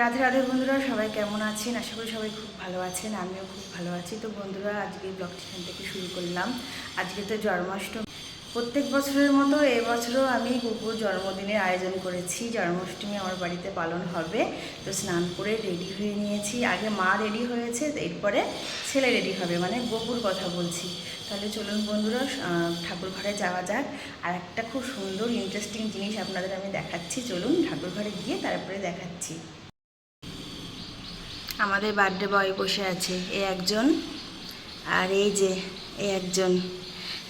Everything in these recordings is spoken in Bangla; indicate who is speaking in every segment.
Speaker 1: রাধে রাধে বন্ধুরা, সবাই কেমন আছেন? আশা করি সবাই খুব ভালো আছেন, আমিও খুব ভালো আছি। তো বন্ধুরা, আজকে ব্লগটি এখান থেকে শুরু করলাম। আজকে তো জন্মাষ্টমী। প্রত্যেক বছরের মতো এবছরও আমি গুপুর জন্মদিনের আয়োজন করেছি। জন্মাষ্টমী আমার বাড়িতে পালন হবে। তো স্নান করে রেডি হয়ে নিয়েছি। আগে মা রেডি হয়েছে, এরপরে ছেলে রেডি হবে মানে গোপুর কথা বলছি। তাহলে চলুন বন্ধুরা ঠাকুর ঘরে যাওয়া যাক। আর একটা খুব সুন্দর ইন্টারেস্টিং জিনিস আপনাদের আমি দেখাচ্ছি। চলুন ঠাকুর ঘরে গিয়ে তারপরে দেখাচ্ছি। আমাদের বার্থডে বয় বসে আছে এ একজন আর এই যে এ একজন।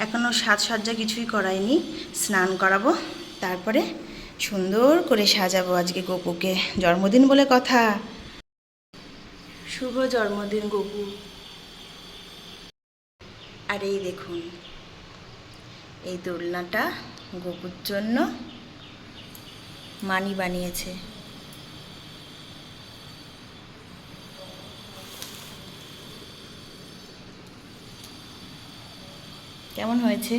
Speaker 1: এখনও সাজসজ্জা কিছুই করায়নি স্নান করাবো তারপরে সুন্দর করে সাজাবো আজকে গপুকে। জন্মদিন বলে কথা। শুভ জন্মদিন গপু। আর এই দেখুন এই দোলনাটা গপুর জন্য মানি বানিয়েছে। কেমন হয়েছে?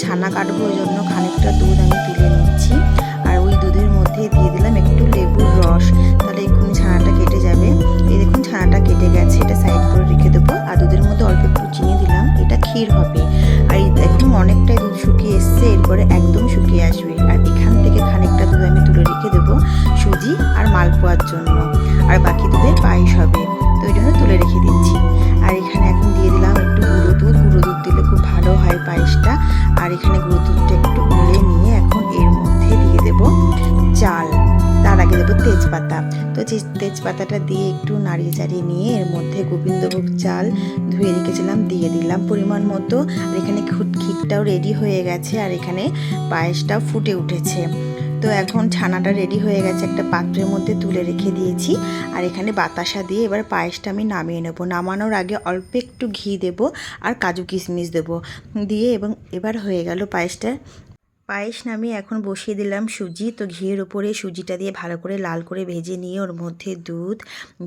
Speaker 1: ছানা কাটবো, ওই জন্য খানিকটা দুধ আমি তুলে নিচ্ছি। আর ওই দুধের মধ্যে দিয়ে দিলাম একটু লেবুর রস। তাহলে এক্ষুনি ছানাটা কেটে যাবে। এই দেখুন, ছানাটা কেটে গেছে। এটা সাইড করে রেখে দেবো। আর দুধের মধ্যে অল্প একটু চিনি দিলাম। এটা ক্ষীর হবে। আর এখন অনেকটাই দুধ শুকিয়ে এসছে। এরপরে একদম শুকিয়ে আসবে। আর এখান থেকে খানিকটা দুধ আমি তুলে রেখে দেবো সুজি আর মালপোয়ার জন্য। আর বাকি দুধে পায়েস হবে। তো ওই জন্য আর এখানে গুঁড়ো একটু গুলে নিয়ে এখন এর মধ্যে দিয়ে দেব চাল। তার আগে দেবো তেজপাতা। তো যে তেজপাতাটা দিয়ে একটু নাড়িয়ে চাড়িয়ে নিয়ে এর মধ্যে গোবিন্দভোগ চাল ধুয়ে রেখেছিলাম, দিয়ে দিলাম পরিমাণ মতো। আর এখানে খুটখিটটাও রেডি হয়ে গেছে আর এখানে পায়েসটাও ফুটে উঠেছে। তো এখন ছানাটা রেডি হয়ে গেছে, একটা পাত্রের মধ্যে তুলে রেখে দিয়েছি। আর এখানে বাতাসা দিয়ে এবার পায়েসটা আমি নামিয়ে নেব। নামানোর আগে অল্প একটু ঘি দেব আর কাজু কিশমিশ দেব। দিয়ে এবং এবার হয়ে গেল পায়েসটা পায়েস নামিয়ে এখন বসিয়ে দিলাম সুজি। তো ঘিয়ের ওপরে সুজিটা দিয়ে ভালো করে লাল করে ভেজে নিয়ে ওর মধ্যে দুধ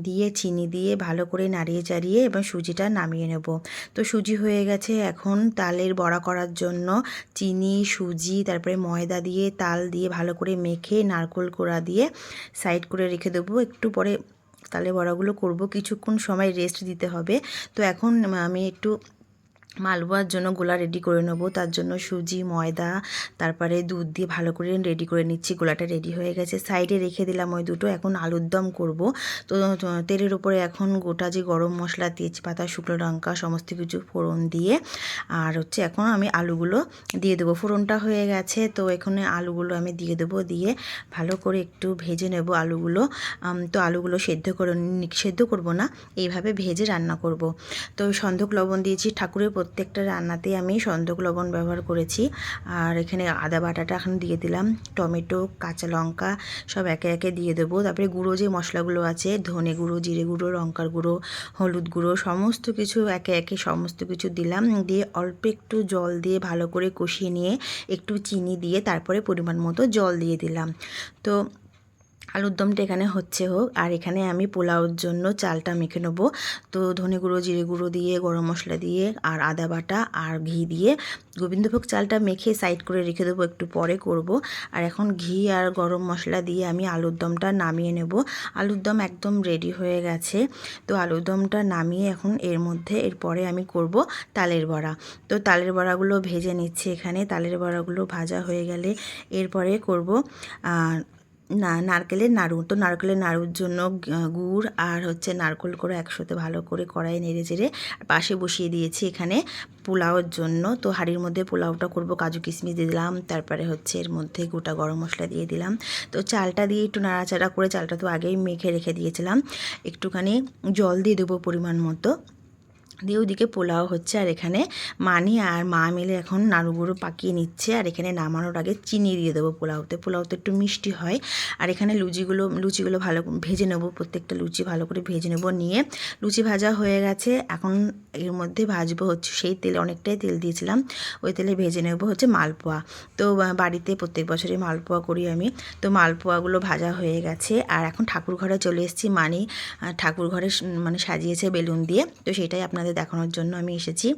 Speaker 1: দিয়ে, চিনি দিয়ে ভালো করে নাড়িয়ে চাড়িয়ে এবং সুজিটা নামিয়ে নেব। তো সুজি হয়ে গেছে এখন তালের বড়া করার জন্য চিনি, সুজি, তারপরে ময়দা দিয়ে, তাল দিয়ে ভালো করে মেখে নারকোল কোড়া দিয়ে সাইড করে রেখে দেবো। একটু পরে তালে বড়াগুলো করব। কিছুক্ষণ সময় রেস্ট দিতে হবে। তো এখন আমি একটু মালপোয়ার জন্য গোলা রেডি করে নেব। তার জন্য সুজি, ময়দা, তারপরে দুধ দিয়ে ভালো করে রেডি করে নিচ্ছি। গোলাটা রেডি হয়ে গেছে। সাইডে রেখে দিলাম ওই দুটো। এখন আলুর দম করব। তো তেলের উপরে এখন গোটা যে গরম মশলা, তেজপাতা, শুকনো লঙ্কা, সমস্ত কিছু ফোড়ন দিয়ে, আর হচ্ছে এখন আমি আলুগুলো দিয়ে দেবো। ফোড়নটা হয়ে গেছে। তো এখানে আলুগুলো আমি দিয়ে দেবো। দিয়ে ভালো করে একটু ভেজে নেব আলুগুলো। তো আলুগুলো সেদ্ধ করে সেদ্ধ করব না। এইভাবে ভেজে রান্না করব। তো সন্ধক লবণ দিয়েছি। ঠাকুরের প্রত্যেকটা রান্নাতেই আমি সন্দক লবণ ব্যবহার করেছি। আর এখানে আদা বাটাটা এখন দিয়ে দিলাম, টমেটো, কাঁচা লঙ্কা সব একে একে দিয়ে দেবো। তারপরে গুঁড়ো যে মশলাগুলো আছে, ধনে গুঁড়ো, জিরে গুঁড়ো, লঙ্কার গুঁড়ো, হলুদ গুঁড়ো, সমস্ত কিছু একে একে সমস্ত কিছু দিলাম। দিয়ে অল্প একটু জল দিয়ে ভালো করে কষিয়ে নিয়ে একটু চিনি দিয়ে তারপরে পরিমাণ মতো জল দিয়ে দিলাম। তো আলুর দমটা এখানে হচ্ছে হোক, আর এখানে আমি পোলাওর জন্য চালটা মেখে নেব। তো ধনে গুঁড়ো, জিরে গুঁড়ো দিয়ে, গরম মশলা দিয়ে, আর আদা বাটা, আর ঘি দিয়ে গোবিন্দভোগ চালটা মেখে সাইড করে রেখে দেবো, একটু পরে করব। আর এখন ঘি আর গরম মশলা দিয়ে আমি আলুর দমটা নামিয়ে নেব। আলুর দম একদম রেডি হয়ে গেছে। তো আলুর দমটা নামিয়ে এখন এর মধ্যে এরপরে আমি করব তালের বড়া। তো তালের বড়াগুলো ভেজে নিচ্ছে এখানে। তালের বড়াগুলো ভাজা হয়ে গেলে এরপরে করব না, নারকেলের নাড়ু। তো নারকেলের নাড়ুর জন্য গুড় আর হচ্ছে নারকেল করে একসাথে ভালো করে কড়াই নেড়ে চেড়ে পাশে বসিয়ে দিয়েছি এখানে পোলাওর জন্য। তো হাঁড়ির মধ্যে পোলাওটা করব, কাজু কিশমিশ দিয়ে দিলাম, তারপরে হচ্ছে এর মধ্যে গোটা গরম মশলা দিয়ে দিলাম। তো চালটা দিয়ে একটু নাড়াচাড়া করে, চালটা তো আগেই মেখে রেখে দিয়েছিলাম, একটুখানি জল দিয়ে দেবো পরিমাণ মতো। দিয়ে ওদিকে পোলাও হচ্ছে আর এখানে মানি আর মা মিলে এখন নাড়ু গুঁড়ো পাকিয়ে নিচ্ছে আর এখানে নামানোর আগে চিনি দিয়ে দেবো পোলাওতে। পোলাওতে একটু মিষ্টি হয়। আর এখানে লুচিগুলো লুচিগুলো ভালো ভেজে নেব, প্রত্যেকটা লুচি ভালো করে ভেজে নেব নিয়ে। লুচি ভাজা হয়ে গেছে। এখন এর মধ্যে ভাজবো হচ্ছে সেই তেলে, অনেকটাই তেল দিয়েছিলাম। ওই তেলে ভেজে নেব হচ্ছে মালপোয়া। তো বাড়িতে প্রত্যেক বছরই মালপোয়া করি আমি। তো মালপোয়াগুলো ভাজা হয়ে গেছে। আর এখন ঠাকুর ঘরে চলে এসেছি। মানি ঠাকুর ঘরে মানে সাজিয়েছে বেলুন দিয়ে। তো সেটাই আপনাদের দেখানোর জন্য আমি এসেছি।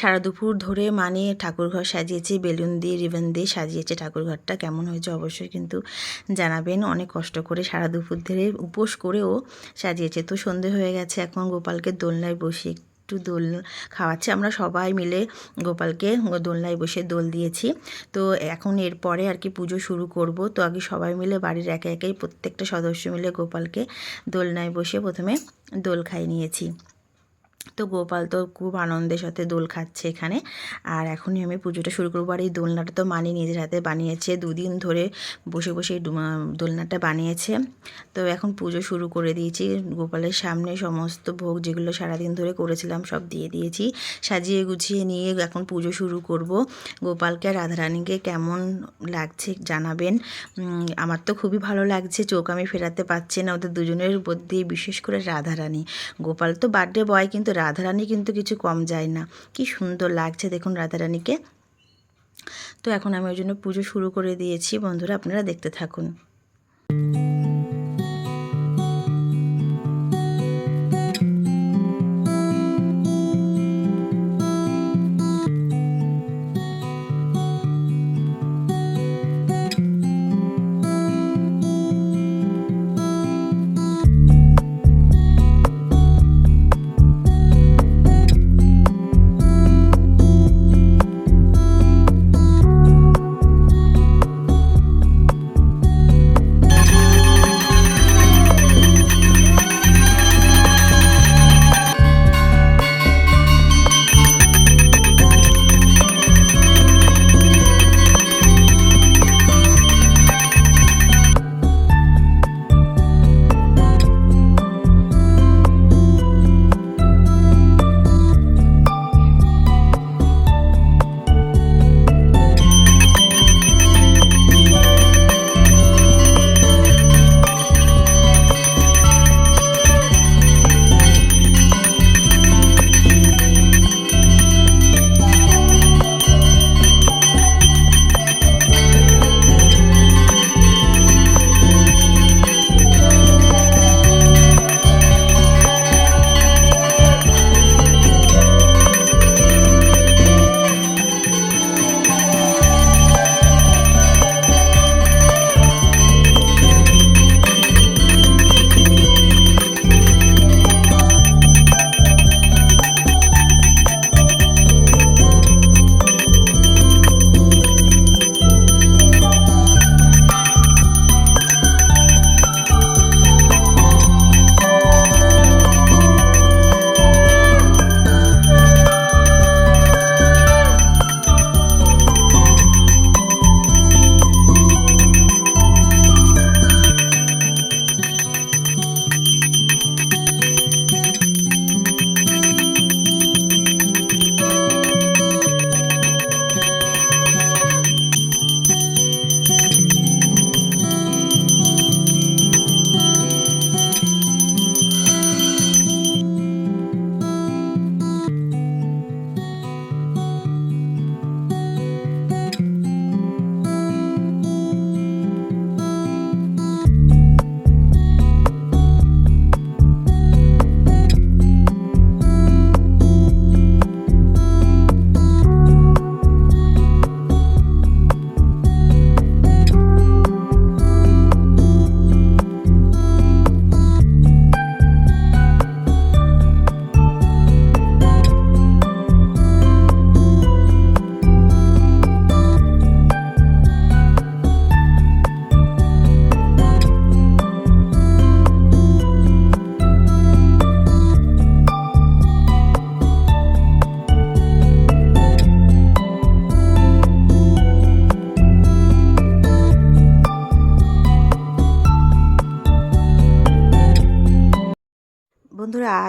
Speaker 1: সারা দুপুর ধরে মানে ঠাকুরঘর সাজিয়েছি, বেলুন দিয়ে, রিবন দিয়ে সাজিয়েছে। ঠাকুরঘরটা কেমন হয়েছে অবশ্যই কিন্তু জানাবেন। অনেক কষ্ট করে সারা দুপুর ধরে উপোস করেও সাজিয়েছে। তো সন্ধে হয়ে গেছে, এখন গোপালকে দোলনায় বসে একটু দোল খাওয়াচ্ছে। আমরা সবাই মিলে গোপালকে দোলনায় বসে দোল দিয়েছি। তো এখন এরপরে আর কি পুজো শুরু করব। তো আগে সবাই মিলে বাড়ির একে একেই প্রত্যেকটা সদস্য মিলে গোপালকে দোলনায় বসে প্রথমে দোল খাই নিয়েছি। তো গোপাল তো খুব আনন্দের সাথে দোল খাচ্ছে এখানে। আর এখনই আমি পুজোটা শুরু করব। আর এই দোলনাটা তো মানি নিজের হাতে বানিয়েছে। দুদিন ধরে বসে বসে এই দোলনাটা বানিয়েছে। তো এখন পুজো শুরু করে দিয়েছি। গোপালের সামনে সমস্ত ভোগ যেগুলো সারাদিন ধরে করেছিলাম সব দিয়ে দিয়েছি। সাজিয়ে গুছিয়ে নিয়ে এখন পুজো শুরু করব। গোপালকে আর রাধারানীকে কেমন লাগছে জানাবেন। আমার তো খুবই ভালো লাগছে। চোখ আমি ফেরাতে পারছি না। ওদের দুজনের উপর দিয়ে বিশেষ করে রাধারানী। গোপাল তো বার্থডে বয়, কিন্তু রাধারানী কিন্তু কিছু কম যায় না। কি সুন্দর লাগছে দেখুন রাধারানীকে। তো এখন আমি ওই জন্য পুজো শুরু করে দিয়েছি। বন্ধুরা, আপনারা দেখতে থাকুন।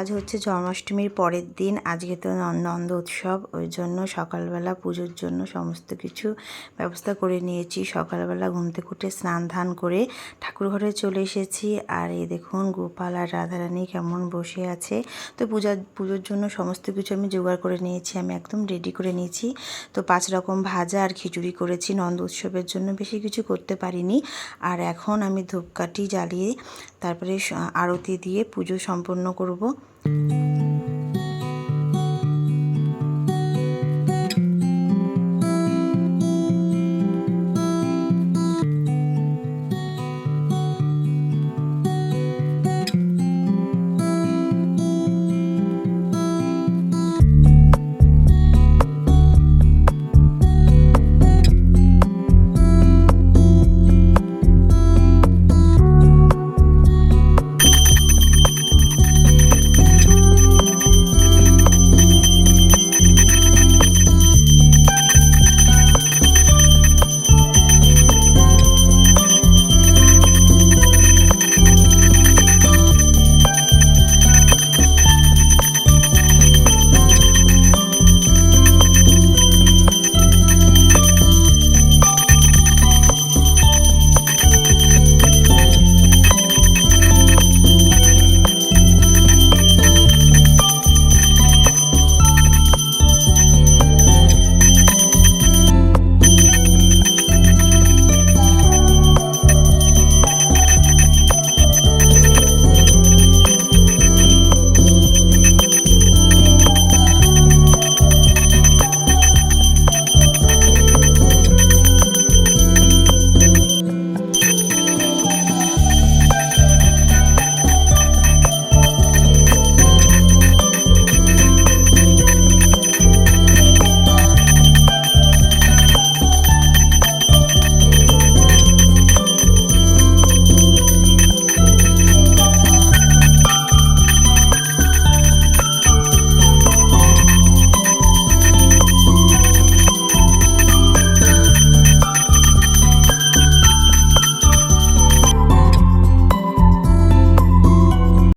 Speaker 1: আজ হচ্ছে জন্মাষ্টমীর পরের দিন। আজকে তো নন- নন্দ উৎসব, ওই জন্য সকালবেলা পুজোর জন্য সমস্ত কিছু ব্যবস্থা করে নিয়েছি। সকালবেলা ঘুম থেকে উঠে স্নান ধান করে ঠাকুর ঘরে চলে এসেছি। আর এই দেখুন, গোপাল আর রাধারানী কেমন বসে আছে। তো পূজা, পুজোর জন্য সমস্ত কিছু আমি জোগাড় করে নিয়েছি, আমি একদম রেডি করে নিয়েছি। তো পাঁচ রকম ভাজা আর খিচুড়ি করেছি, নন্দ উৎসবের জন্য বেশি কিছু করতে পারিনি। আর এখন আমি ধূপকাঠি জ্বালিয়ে তারপরে আরতি দিয়ে পুজো সম্পন্ন করব। Thank you.